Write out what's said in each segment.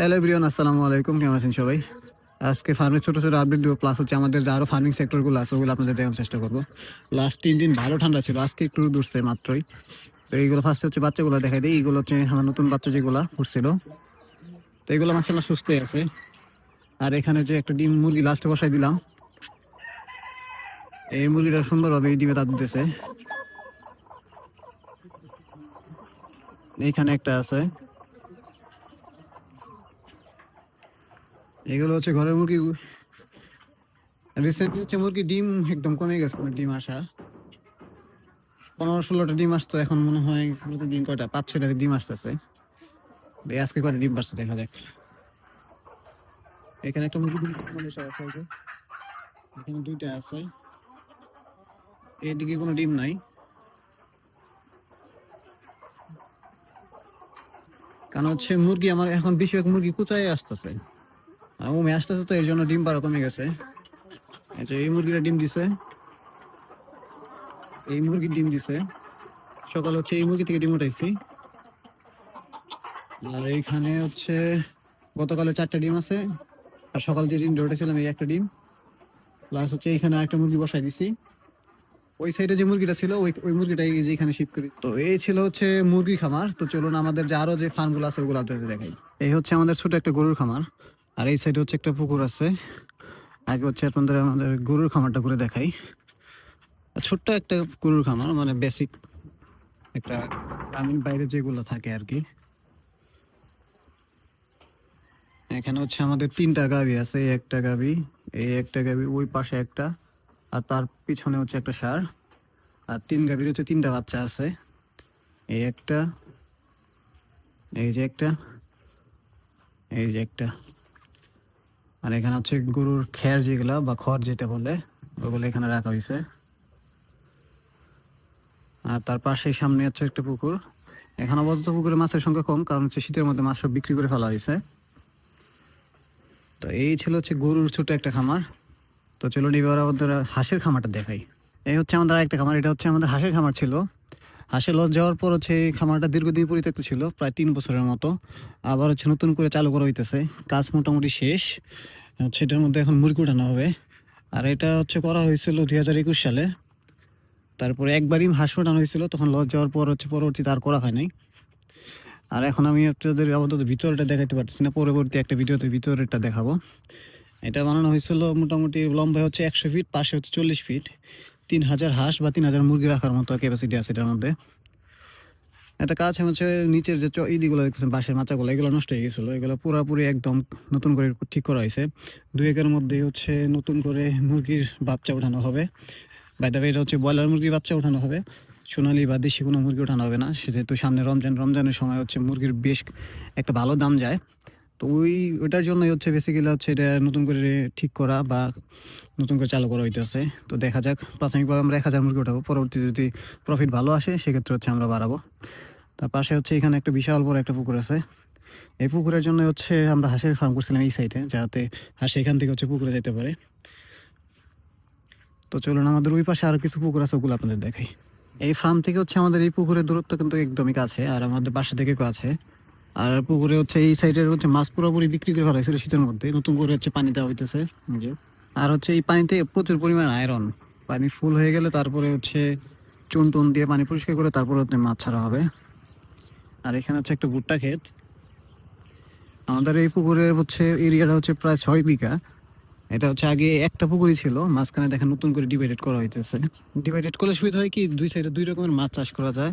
Hello Brian আসসালামু আলাইকুম, কেমন আছেন সবাই? আজকে ফার্মের ছোটো ছোটো আপডেট দিব প্লাস হচ্ছে আমাদের যে আরও ফার্মিং সেক্টরগুলো আছে, ওগুলো আপনাদের দেখানোর চেষ্টা করব। লাস্ট তিন দিন ভালো ঠান্ডা ছিল, আজকে একটু দূরছে মাত্রই। তো এইগুলো ফার্স্টে হচ্ছে বাচ্চাগুলো দেখাই দিই, এইগুলো হচ্ছে আমার নতুন বাচ্চা যেগুলো ফুটছিল। তো এইগুলো মাসাল্লাহ সুস্থই আছে। আর এখানে যে একটা ডিম মুরগি লাস্টে বসাই দিলাম। এই মুরগিটা সুন্দরভাবে এই ডিমে দাঁত দিতেছে। এইখানে একটা আছে। এগুলো হচ্ছে ঘরের মুরগি রিসেন্টলি হচ্ছে মুরগি ডিম একদম কমে গেছে ডিম আসা। পনেরো ষোলোটা ডিম আসতো, এখন মনে হয় প্রতিদিন কয়টা? পাঁচ ছয়টা ডিম আসতেছে। আজকে কয়টা ডিম পাচ্ছে দেখা যাক। এখানে একটা মুরগি আছে এখানে দুইটা আছে। এদিকে কোনো ডিম নাই। কারণ হচ্ছে মুরগি আমার এখন বেশিরভাগ মুরগি কুচায় আসতেছে। ওমে আসতেছে তো, এর জন্য ডিম পাড়া কমে গেছে। আচ্ছা এই মুরগিটা ডিম দিছে। এই মুরগির ডিম দিছে। সকাল হচ্ছে এই মুরগি থেকে ডিম উঠাইছি। আর এইখানে হচ্ছে গতকালে চারটা ডিম আছে, আর সকাল যে ডিম উঠেছিলাম, এই একটা ডিম। প্লাস হচ্ছে এইখানে একটা মুরগি বসাই দিছি। ওই সাইডে যে মুরগিটা ছিল, ওই ওই মুরগিটাই যে এখানে শিফট করি। তো এই ছিল হচ্ছে মুরগি খামার। তো চলুন আমাদের যে আরও যে ফার্মগুলো আছে, ওগুলো আপনাদের দেখাই। এই হচ্ছে আমাদের ছোট একটা গরুর খামার। আর এই সাইডে হচ্ছে একটা পুকুর আছে। আগে হচ্ছে আপনাদের, আমাদের গরুর খামারটা করে দেখাই। ছোট্ট একটা গরুর খামার মানে বেসিক একটা গ্রামীণ বাইরে যেগুলো থাকে আর কি। এখানে হচ্ছে আমাদের তিনটা গাবি আছে, এই একটা গাবি, এই একটা গাবি, ওই পাশে একটা, আর তার পিছনে হচ্ছে একটা সার। আর তিন গাভীর হচ্ছে তিনটা বাচ্চা আছে। এই একটা, এই যে একটা, এই যে একটা। আর এখানে হচ্ছে গরুর খের যেগুলা বা খড় যেটা বলে, ওগুলো এখানে রাখা হয়েছে আর তার পাশে সামনে হচ্ছে একটা পুকুর। এখন আপাতত পুকুরে মাছের সংখ্যা কম, কারণ হচ্ছে শীতের মধ্যে মাছ সব বিক্রি করে ফেলা হয়েছে তো এই ছিল হচ্ছে গরুর ছোট একটা খামার। তো চলুন এবার আমাদের হাঁসের খামারটা দেখাই। এই হচ্ছে আমাদের একটা খামার, এটা হচ্ছে আমাদের হাঁসের খামার ছিল। হাঁসের লস যাওয়ার পর হচ্ছে খামারটা দীর্ঘদিন পরিত্যক্ত ছিল, প্রায় তিন বছরের মতো। আবার হচ্ছে নতুন করে চালু করা হইতেছে। কাজ মোটামুটি শেষ। হচ্ছে এটার মধ্যে এখন মুরগি উঠানো হবে। আর এটা হচ্ছে করা হয়েছিল দুই হাজার একুশ সালে। তারপরে একবারই হাঁস ওঠানো হয়েছিল। তখন লস যাওয়ার পর হচ্ছে পরবর্তীতে আর করা হয় নাই আর এখন আমি আপনাদের আপাতত ভিতরটা দেখাতে পারতেছি না। পরবর্তী একটা ভিডিওতে ভিতরেরটা দেখাবো। এটা বানানো হয়েছিল মোটামুটি লম্বায় হচ্ছে একশো ফিট, পাশে হচ্ছে চল্লিশ ফিট। তিন হাজার হাঁস বা তিন হাজার মুরগি রাখার মতো ক্যাপাসিটি আছে এটার মধ্যে। একটা কাজ হচ্ছে নিচের যে ইদিগুলো দেখতেছেন, বাঁশের মাচাগুলো, এগুলো নষ্ট হয়ে গেছিল। এগুলো পুরোপুরি একদম নতুন করে ঠিক করা হয়েছে। দুই একের মধ্যে হচ্ছে নতুন করে মুরগির বাচ্চা ওঠানো হবে। বাইদা এটা হচ্ছে ব্রয়লার মুরগির বাচ্চা ওঠানো হবে। সোনালি বা দেশি কোনো মুরগি ওঠানো হবে না। সেহেতু সামনে রমজান, রমজানের সময় হচ্ছে মুরগির বেশ একটা ভালো দাম যায়। তো ওই, ওইটার জন্যই হচ্ছে বেসিক্যালি হচ্ছে এটা নতুন করে ঠিক করা বা নতুন করে চালু করা হইতেছে। তো দেখা যাক, প্রাথমিকভাবে আমরা এক হাজার মুরগি উঠাবো। পরবর্তী যদি প্রফিট ভালো আসে, সেক্ষেত্রে হচ্ছে আমরা বাড়াবো। তার পাশে হচ্ছে এখানে একটা বিশাল বড় একটা পুকুর আছে। এই পুকুরের জন্য হচ্ছে আমরা হাঁসের ফার্ম করছিলাম এই সাইডে যাতে হাঁস এখান থেকে হচ্ছে পুকুরে যেতে পারে। তো চলুন, আমাদের ওই পাশে আরও কিছু পুকুর আছে, ওগুলো আপনাদের দেখাই। এই ফার্ম থেকে হচ্ছে আমাদের এই পুকুরের দূরত্ব কিন্তু একদমই কাছে, আর আমাদের বাসা থেকে আছে আর পুকুরে হচ্ছে এই সাইডের হচ্ছে মাছ পুরোপুরি বিক্রি করে ফেলা হয়েছিল শীতের মধ্যে। নতুন করে হচ্ছে পানি দেওয়া হইতেছে। আর হচ্ছে এই পানিতে প্রচুর পরিমাণ আয়রন পানি ফুল হয়ে গেলে তারপরে হচ্ছে চুন টুন দিয়ে পানি পরিষ্কার করে তারপরে হচ্ছে মাছ ছাড়া হবে। আর এখানে হচ্ছে একটা ভুট্টা ক্ষেত। আমাদের এই পুকুরের হচ্ছে এরিয়াটা হচ্ছে প্রায় ছয় বিঘা। এটা হচ্ছে আগে একটা পুকুরই ছিল মাঝখানে দেখেন নতুন করে ডিভাইডেড করা হইতেছে। ডিভাইডেড করলে সুবিধা হয় কি দুই সাইডে দুই রকমের মাছ চাষ করা যায়।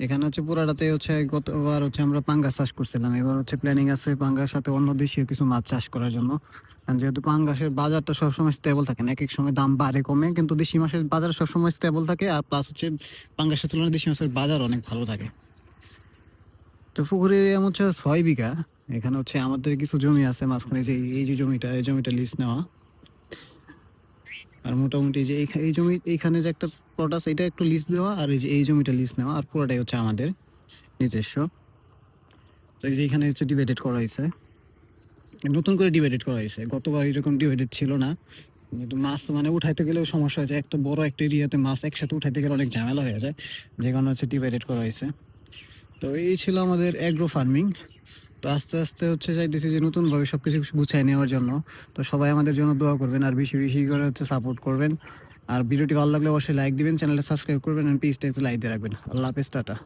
এখানে হচ্ছে পুরাটাতে হচ্ছে গতবার হচ্ছে আমরা পাঙ্গাস চাষ করছিলাম। এবার হচ্ছে প্ল্যানিং আছে পাঙ্গাস সাথে অন্য দেশীয় কিছু মাছ চাষ করার জন্য। যেহেতু পাঙ্গাসের বাজারটা সবসময় স্টেবল থাকে না, এক এক সময় দাম বাড়ে, কমে, কিন্তু দেশি মাছের বাজার সবসময় স্টেবল থাকে আর প্লাস হচ্ছে পাঙ্গাসের তুলনায় দেশি মাছের বাজার অনেক ভালো থাকে। তো পুকুরের এরিয়া হচ্ছে ছয় বিঘা। এখানে হচ্ছে আমাদের কিছু জমি আছে মাঝখানে যে এই যে জমিটা, এই জমিটা লিস্ট নেওয়া। আর মোটামুটি যে এই জমি এইখানে যে একটা প্লট আছে, এটা একটু লিস্ট দেওয়া, আর এই যে এই জমিটা লিস্ট নেওয়া, আর পুরোটাই হচ্ছে আমাদের নিজস্ব। তো এই যে এখানে হচ্ছে ডিভাইডেড করা হয়েছে। নতুন করে ডিভাইডেড করা হয়েছে। গতবার এরকম ডিভাইডেড ছিল না। কিন্তু মাছ মানে উঠাইতে গেলেও সমস্যা হয়ে যায়। একটা বড় একটা এরিয়াতে মাছ একসাথে উঠাইতে গেলে অনেক ঝামেলা হয়ে যায়। যে কারণে হচ্ছে ডিভাইডেড করা হয়েছে। তো এই ছিল আমাদের অ্যাগ্রো ফার্মিং তো আস্তে আস্তে হচ্ছে চাইতেছি যে নতুনভাবে সব কিছু গুছাই নেওয়ার জন্য। তো সবাই আমাদের জন্য দোয়া করবেন আর বেশি বেশি করে হচ্ছে সাপোর্ট করবেন। আর ভিডিওটি ভালো লাগলে অবশ্যই লাইক দিবেন চ্যানেলটা সাবস্ক্রাইব করবেন আর পেজটা একটু লাইক দিয়ে রাখবেন। আল্লাহ হাফেজ, টাটা।